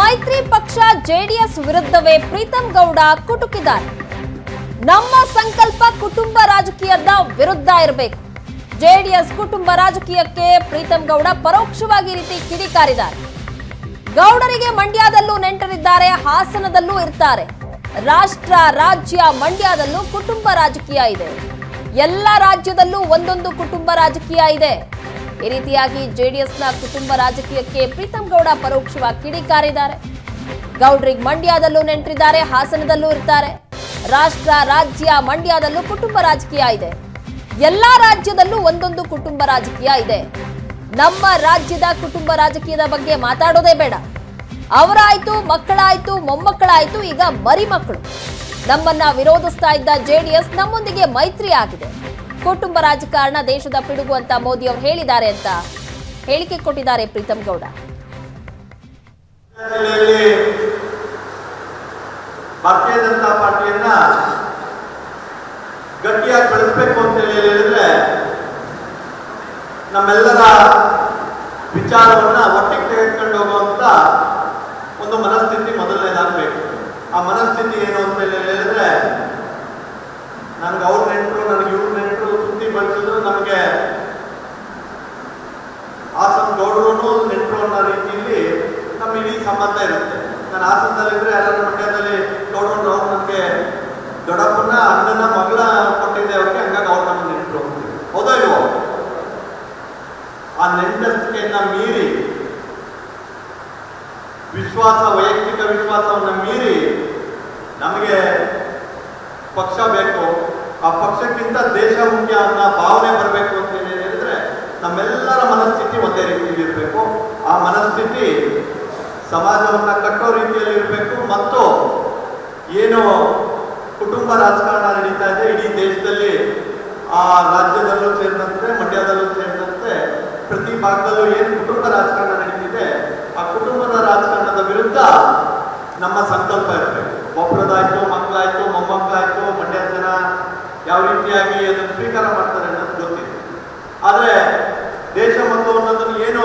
ಮೈತ್ರಿ ಪಕ್ಷ ಜೆಡಿಎಸ್ ವಿರುದ್ಧವೇ ಪ್ರೀತಂ ಗೌಡ ಕುಟುಕಿದ್ದಾರೆ. ನಮ್ಮ ಸಂಕಲ್ಪ ಕುಟುಂಬ ರಾಜಕೀಯದ ವಿರುದ್ಧ ಇರಬೇಕು. ಜೆಡಿಎಸ್ ಕುಟುಂಬ ರಾಜಕೀಯಕ್ಕೆ ಪ್ರೀತಂ ಗೌಡ ಪರೋಕ್ಷವಾಗಿ ರೀತಿ ಕಿಡಿಕಾರಿದ್ದಾರೆ. ಗೌಡರಿಗೆ ಮಂಡ್ಯದಲ್ಲೂ ನೆಂಟರಿದ್ದಾರೆ, ಹಾಸನದಲ್ಲೂ ಇರ್ತಾರೆ. ರಾಷ್ಟ್ರ, ರಾಜ್ಯ, ಮಂಡ್ಯದಲ್ಲೂ ಕುಟುಂಬ ರಾಜಕೀಯ ಇದೆ. ಎಲ್ಲ ರಾಜ್ಯದಲ್ಲೂ ಒಂದೊಂದು ಕುಟುಂಬ ರಾಜಕೀಯ ಇದೆ. ಈ ರೀತಿಯಾಗಿ ಜೆಡಿಎಸ್ನ ಕುಟುಂಬ ರಾಜಕೀಯಕ್ಕೆ ಪ್ರೀತಂ ಗೌಡ ಪರೋಕ್ಷವಾಗಿ ಕಿಡಿಕಾರಿದ್ದಾರೆ. ಗೌಡ್ರಿಗೆ ಮಂಡ್ಯದಲ್ಲೂ ನೆಂಟರಿದ್ದಾರೆ, ಹಾಸನದಲ್ಲೂ ಇರ್ತಾರೆ. ರಾಷ್ಟ್ರ, ರಾಜ್ಯ, ಮಂಡ್ಯದಲ್ಲೂ ಕುಟುಂಬ ರಾಜಕೀಯ ಇದೆ. ಎಲ್ಲಾ ರಾಜ್ಯದಲ್ಲೂ ಒಂದೊಂದು ಕುಟುಂಬ ರಾಜಕೀಯ ಇದೆ. ನಮ್ಮ ರಾಜ್ಯದ ಕುಟುಂಬ ರಾಜಕೀಯದ ಬಗ್ಗೆ ಮಾತಾಡೋದೇ ಬೇಡ. ಅವರಾಯ್ತು, ಮಕ್ಕಳಾಯ್ತು, ಮೊಮ್ಮಕ್ಕಳಾಯ್ತು, ಈಗ ಮರಿ ಮಕ್ಕಳು ನಮ್ಮನ್ನ ವಿರೋಧಿಸ್ತಾ ಇದ್ದ ಜೆಡಿಎಸ್ ನಮ್ಮೊಂದಿಗೆ ಮೈತ್ರಿ ಆಗಿದೆ. ಕುಟುಂಬ ರಾಜಕಾರಣ ದೇಶದ ಪಿಡುಗು ಅಂತ ಮೋದಿ ಅವರು ಹೇಳಿದ್ದಾರೆ ಅಂತ ಹೇಳಿಕೆ ಕೊಟ್ಟಿದ್ದಾರೆ ಪ್ರೀತಮ್ ಗೌಡ. ಭಾರತೀಯ ಜನತಾ ಪಾರ್ಟಿಯನ್ನ ಗಟ್ಟಿಯಾಗಿ ಬೆಳೆಸಬೇಕು ಅಂತ ಹೇಳಿ ಹೇಳಿದ್ರೆ ನಮ್ಮೆಲ್ಲರ ವಿಚಾರವನ್ನ ಒಟ್ಟಿಗೆ ತೆಗೆದುಕೊಂಡು ಹೋಗುವಂತ ಒಂದು ಮನಸ್ಥಿತಿ ಮೊದಲನೇದಾಗಬೇಕು. ಆ ಮನಸ್ಥಿತಿ ಏನು ಅಂತ ಹೇಳಿ ಹೇಳಿದ್ರೆ ನನಗೆ ಅವ್ರ ನೆಂಟರು ನನಗೆ ಇವ್ರ ನೆಂಟರು ಬಳಸಿದ್ರು ನಮಗೆ ಹಾಸನ ಗೌಡರು ನೆಂಟರು ಅನ್ನೋ ರೀತಿಯಲ್ಲಿ ನಮ್ಮ ಇಡೀ ಸಂಬಂಧ ಇರುತ್ತೆ. ನಾನು ಹಾಸನದಲ್ಲಿದ್ದರೆ ಯಾರು ಮಂಡ್ಯದಲ್ಲಿ ಗೌಡರು ಅವ್ರು ನಮಗೆ ದೊಡ್ಡಪ್ಪನ ಅಣ್ಣನ ಮಗಳ ಕೊಟ್ಟಿದ್ದೆ ಅವ್ರಿಗೆ, ಹಂಗಾಗಿ ಅವ್ರು ನಮ್ಮ ನೆಂಟರು ಹೌದಾ ಇಲ್ವೋ? ಆ ನೆಂಟಸ್ಕೆಯನ್ನು ಮೀರಿ, ವಿಶ್ವಾಸ, ವೈಯಕ್ತಿಕ ವಿಶ್ವಾಸವನ್ನ ಮೀರಿ ನಮಗೆ ಪಕ್ಷ ಬೇಕು ಪಕ್ಷಕ್ಕಿಂತ ದೇಶ ಮುಖ್ಯ ಅನ್ನೋ ಭಾವನೆ ಬರಬೇಕು ಅಂತ ಹೇಳಿ ಹೇಳಿದ್ರೆ, ನಮ್ಮೆಲ್ಲರ ಮನಸ್ಥಿತಿ ಒಂದೇ ರೀತಿಯಲ್ಲಿ ಇರಬೇಕು. ಆ ಮನಸ್ಥಿತಿ ಸಮಾಜವನ್ನ ಕಟ್ಟೋ ರೀತಿಯಲ್ಲಿ ಇರಬೇಕು ಮತ್ತು ಏನು ಕುಟುಂಬ ರಾಜಕಾರಣ ನಡೀತಾ ಇದೆ, ಇಡೀ ದೇಶದಲ್ಲಿ ಆ ರಾಜ್ಯದಲ್ಲೂ ಸೇರಿದಂತೆ, ಮಂಡ್ಯದಲ್ಲೂ ಸೇರಿದಂತೆ ಪ್ರತಿ ಭಾಗದಲ್ಲೂ ಏನು ಕುಟುಂಬ ರಾಜಕಾರಣ ನಡೀತಿದೆ, ಆ ಕುಟುಂಬದ ರಾಜಕಾರಣದ ವಿರುದ್ಧ ನಮ್ಮ ಸಂಕಲ್ಪ ಇರಬೇಕು ಒಬ್ಬರದಾಯ್ತು ಮಕ್ಕಳಾಯ್ತು ಮೊಮ್ಮಕ್ಕಳಾಯ್ತು ಮಂಡ್ಯ ಜನ ಯಾವ ರೀತಿಯಾಗಿ ಅದನ್ನು ಸ್ವೀಕಾರ ಮಾಡ್ತಾರೆ ಅನ್ನೋದು ಗೊತ್ತಿದೆ ಆದರೆ ದೇಶ ಮತ್ತು ಅನ್ನೋದನ್ನು ಏನು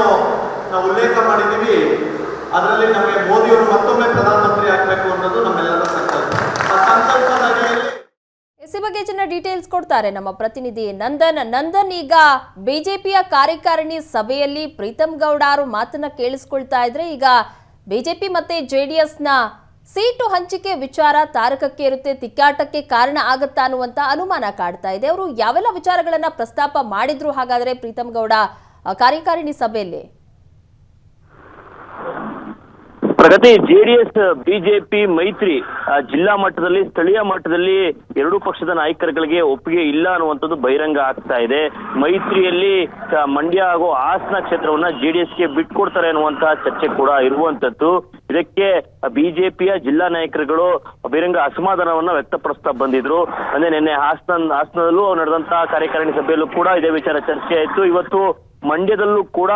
ನಾವು ಉಲ್ಲೇಖ ಮಾಡಿದ್ದೀವಿ. ಅದರಲ್ಲಿ ನಮಗೆ ಮೋದಿಯವರು ಮತ್ತೊಮ್ಮೆ ಪ್ರಧಾನಮಂತ್ರಿ ಆಗಬೇಕು ಅನ್ನೋದು ನಮ್ಮೆಲ್ಲರ ಸಂಕಲ್ಪ. ಆ ಸಂಕಲ್ಪದ ಅಡಿಯಲ್ಲಿ ಬಗ್ಗೆ ಜನ ಡೀಟೇಲ್ಸ್ ಕೊಡ್ತಾರೆ ನಮ್ಮ ಪ್ರತಿನಿಧಿ ನಂದನ್. ನಂದನ್, ಈಗ ಬಿಜೆಪಿಯ ಕಾರ್ಯಕಾರಿಣಿ ಸಭೆಯಲ್ಲಿ ಪ್ರೀತಮ್ ಗೌಡ ಅವರು ಮಾತನ್ನ ಕೇಳಿಸ್ಕೊಳ್ತಾ ಇದ್ರೆ ಈಗ ಬಿಜೆಪಿ ಮತ್ತೆ ಜೆಡಿಎಸ್ನ ಸೀಟು ಹಂಚಿಕೆ ವಿಚಾರ ತಾರಕಕ್ಕೆ ಇರುತ್ತೆ ತಿಕ್ಕಾಟಕ್ಕೆ ಕಾರಣ ಆಗತ್ತಾ ಅನ್ನುವಂತ ಅನುಮಾನ ಕಾಡ್ತಾ ಇದೆ. ಅವರು ಯಾವೆಲ್ಲ ವಿಚಾರಗಳನ್ನ ಪ್ರಸ್ತಾಪ ಮಾಡಿದ್ರು ಹಾಗಾದ್ರೆ ಪ್ರೀತಮ್ ಗೌಡ ಕಾರ್ಯಕಾರಿಣಿ ಸಭೆಯಲ್ಲಿ? ಪ್ರಗತಿ ಜೆಡಿಎಸ್, ಬಿಜೆಪಿ, ಮೈತ್ರಿ ಜಿಲ್ಲಾ ಮಟ್ಟದಲ್ಲಿ, ಸ್ಥಳೀಯ ಮಟ್ಟದಲ್ಲಿ ಎರಡೂ ಪಕ್ಷದ ನಾಯಕರುಗಳಿಗೆ ಒಪ್ಪಿಗೆ ಇಲ್ಲ ಅನ್ನುವಂಥದ್ದು ಬಹಿರಂಗ ಆಗ್ತಾ ಇದೆ. ಮೈತ್ರಿಯಲ್ಲಿ ಮಂಡ್ಯ ಹಾಗೂ ಹಾಸನ ಕ್ಷೇತ್ರವನ್ನ ಜೆಡಿಎಸ್ಗೆ ಬಿಟ್ಕೊಡ್ತಾರೆ ಅನ್ನುವಂತಹ ಚರ್ಚೆ ಕೂಡ ಇರುವಂತದ್ದು ಇದಕ್ಕೆ ಬಿಜೆಪಿಯ ಜಿಲ್ಲಾ ನಾಯಕರುಗಳು ಬಹಿರಂಗ ಅಸಮಾಧಾನವನ್ನ ವ್ಯಕ್ತಪಡಿಸ್ತಾ ಬಂದಿದ್ರು. ಅಂದ್ರೆ ನಿನ್ನೆ ಹಾಸನ, ಹಾಸನದಲ್ಲೂ ನಡೆದಂತಹ ಕಾರ್ಯಕಾರಿಣಿ ಸಭೆಯಲ್ಲೂ ಕೂಡ ಇದೇ ವಿಚಾರ ಚರ್ಚೆ ಆಯ್ತು. ಇವತ್ತು ಮಂಡ್ಯದಲ್ಲೂ ಕೂಡ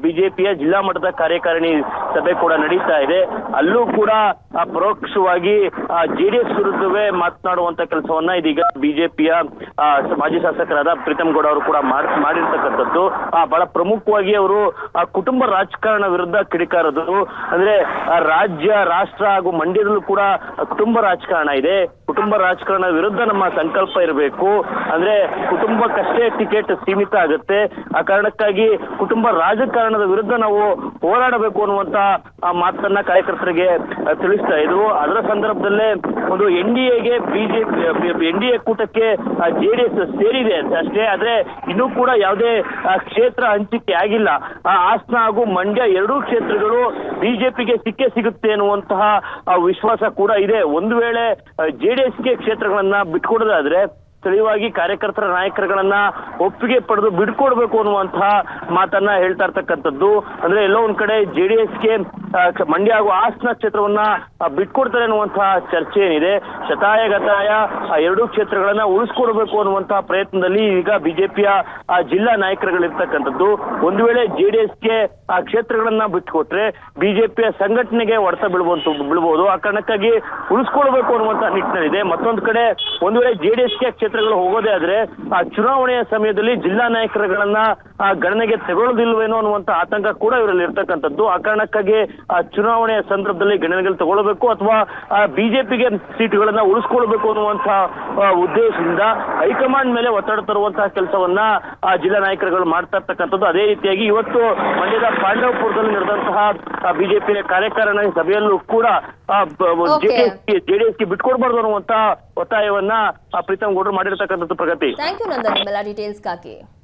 ಬಿಜೆಪಿಯ ಜಿಲ್ಲಾ ಮಟ್ಟದ ಕಾರ್ಯಕಾರಿಣಿ ಸಭೆ ಕೂಡ ನಡೀತಾ ಇದೆ. ಅಲ್ಲೂ ಕೂಡ ಪರೋಕ್ಷವಾಗಿ ಜೆಡಿಎಸ್ ವಿರುದ್ಧವೇ ಮಾತನಾಡುವಂತ ಕೆಲಸವನ್ನ ಇದೀಗ ಬಿಜೆಪಿಯ ಮಾಜಿ ಶಾಸಕರಾದ ಪ್ರೀತಮ್ ಗೌಡ ಅವರು ಕೂಡ ಮಾಡ್- ಮಾಡಿರ್ತಕ್ಕಂಥದ್ದು. ಬಹಳ ಪ್ರಮುಖವಾಗಿ ಅವರು ಕುಟುಂಬ ರಾಜಕಾರಣ ವಿರುದ್ಧ ಕಿಡಿಕಾರದು ಅಂದ್ರೆ ರಾಜ್ಯ, ರಾಷ್ಟ್ರ ಹಾಗೂ ಮಂಡ್ಯದಲ್ಲೂ ಕೂಡ ಕುಟುಂಬ ರಾಜಕಾರಣ ಇದೆ. ಕುಟುಂಬ ರಾಜಕಾರಣ ವಿರುದ್ಧ ನಮ್ಮ ಸಂಕಲ್ಪ ಇರಬೇಕು. ಅಂದ್ರೆ ಕುಟುಂಬಕ್ಕಷ್ಟೇ ಟಿಕೆಟ್ ಸೀಮಿತ ಆಗುತ್ತೆ. ಆ ಕಾರಣಕ್ಕಾಗಿ ಕುಟುಂಬ ರಾಜಕಾರಣದ ವಿರುದ್ಧ ನಾವು ಹೋರಾಡಬೇಕು ಅನ್ನುವಂತ ಮಾತನ್ನ ಕಾರ್ಯಕರ್ತರಿಗೆ ತಿಳಿಸ್ತಾ ಇದ್ರು ಅದರ ಸಂದರ್ಭದಲ್ಲೇ ಒಂದು ಎನ್ ಡಿ ಎಗೆ ಬಿಜೆಪಿ ಎನ್ ಡಿ ಎ ಕೂಟಕ್ಕೆ ಜೆಡಿಎಸ್ ಸೇರಿದೆ ಅಂತ ಅಷ್ಟೇ. ಆದ್ರೆ ಇನ್ನೂ ಕೂಡ ಯಾವುದೇ ಕ್ಷೇತ್ರ ಹಂಚಿಕೆ ಆಗಿಲ್ಲ. ಹಾಸನ ಹಾಗೂ ಮಂಡ್ಯ ಎರಡೂ ಕ್ಷೇತ್ರಗಳು ಬಿಜೆಪಿಗೆ ಸಿಕ್ಕೇ ಸಿಗುತ್ತೆ ಅನ್ನುವಂತಹ ವಿಶ್ವಾಸ ಕೂಡ ಇದೆ. ಒಂದು ವೇಳೆ ಜೆಡಿಎಸ್ಗೆ ಕ್ಷೇತ್ರಗಳನ್ನ ಬಿಟ್ಕೊಡೋದಾದ್ರೆ ಸ್ಥಳೀಯವಾಗಿ ಕಾರ್ಯಕರ್ತರ ನಾಯಕರುಗಳನ್ನ ಒಪ್ಪಿಗೆ ಪಡೆದು ಬಿಡ್ಕೊಡ್ಬೇಕು ಅನ್ನುವಂತಹ ಮಾತನ್ನ ಹೇಳ್ತಾ ಇರ್ತಕ್ಕಂಥದ್ದು. ಅಂದ್ರೆ ಎಲ್ಲೋ ಒಂದ್ ಕಡೆ ಜೆಡಿಎಸ್ಗೆ ಮಂಡ್ಯ ಹಾಗೂ ಹಾಸನ ಕ್ಷೇತ್ರವನ್ನ ಬಿಟ್ಕೊಡ್ತಾರೆ ಅನ್ನುವಂತಹ ಚರ್ಚೆ ಏನಿದೆ. ಶತಾಯ, ಗತಾಯ ಎರಡೂ ಕ್ಷೇತ್ರಗಳನ್ನ ಉಳಿಸ್ಕೊಡ್ಬೇಕು ಅನ್ನುವಂತಹ ಪ್ರಯತ್ನದಲ್ಲಿ ಈಗ ಬಿಜೆಪಿಯ ಜಿಲ್ಲಾ ನಾಯಕರುಗಳಿರ್ತಕ್ಕಂಥದ್ದು. ಒಂದು ವೇಳೆ ಜೆಡಿಎಸ್ಗೆ ಆ, ಕ್ಷೇತ್ರಗಳನ್ನ ಬಿಟ್ಕೊಟ್ರೆ ಬಿಜೆಪಿಯ ಸಂಘಟನೆಗೆ ಹೊಡೆತ ಬಿಡುವಂತ ಬೀಳ್ಬೋದು. ಆ ಕಾರಣಕ್ಕಾಗಿ ಉಳಿಸ್ಕೊಳ್ಬೇಕು ಅನ್ನುವಂತ ನಿಟ್ಟಿನಲ್ಲಿದೆ. ಮತ್ತೊಂದು ಕಡೆ ಒಂದು ವೇಳೆ ಜೆಡಿಎಸ್ಗೆ ಕ್ಷೇತ್ರ ಕ್ಷೇತ್ರಗಳು ಹೋಗೋದೇ ಆದ್ರೆ ಆ ಚುನಾವಣೆಯ ಸಮಯದಲ್ಲಿ ಜಿಲ್ಲಾ ನಾಯಕರುಗಳನ್ನ ಆ ಗಣನೆಗೆ ತಗೊಳ್ಳೋದಿಲ್ವೇನೋ ಅನ್ನುವಂತ ಆತಂಕ ಕೂಡ ಇವರಲ್ಲಿ ಇರ್ತಕ್ಕಂಥದ್ದು. ಆ ಕಾರಣಕ್ಕಾಗಿ ಆ ಚುನಾವಣೆಯ ಸಂದರ್ಭದಲ್ಲಿ ಗಣನೆಗಳು ತಗೊಳ್ಬೇಕು ಅಥವಾ ಬಿಜೆಪಿಗೆ ಸೀಟುಗಳನ್ನ ಉಳಿಸ್ಕೊಳ್ಬೇಕು ಅನ್ನುವಂತ ಉದ್ದೇಶದಿಂದ ಹೈಕಮಾಂಡ್ ಮೇಲೆ ಒತ್ತಡ ತರುವಂತಹ ಕೆಲಸವನ್ನ ಆ ಜಿಲ್ಲಾ ನಾಯಕರುಗಳು ಮಾಡ್ತಾ ಇರ್ತಕ್ಕಂಥದ್ದು. ಅದೇ ರೀತಿಯಾಗಿ ಇವತ್ತು ಮಂಡ್ಯದ ಪಾಂಡವಪುರದಲ್ಲಿ ನಡೆದಂತಹ ಬಿಜೆಪಿಯ ಕಾರ್ಯಕಾರಿಣಿ ಸಭೆಯಲ್ಲೂ ಕೂಡ. ಜೆಡಿಎಸ್ ಜೆಡಿಎಸ್ಗೆ ಬಿಟ್ಕೊಡ್ಬಾರ್ದು ಅನ್ನುವಂತ ಒತ್ತಾಯವನ್ನ ಆ ಪ್ರೀತಮ್ ಗೌಡರು ಮಾಡಿರ್ತಕ್ಕಂಥದ್ದು ಪ್ರಗತಿ. Thank you Nandan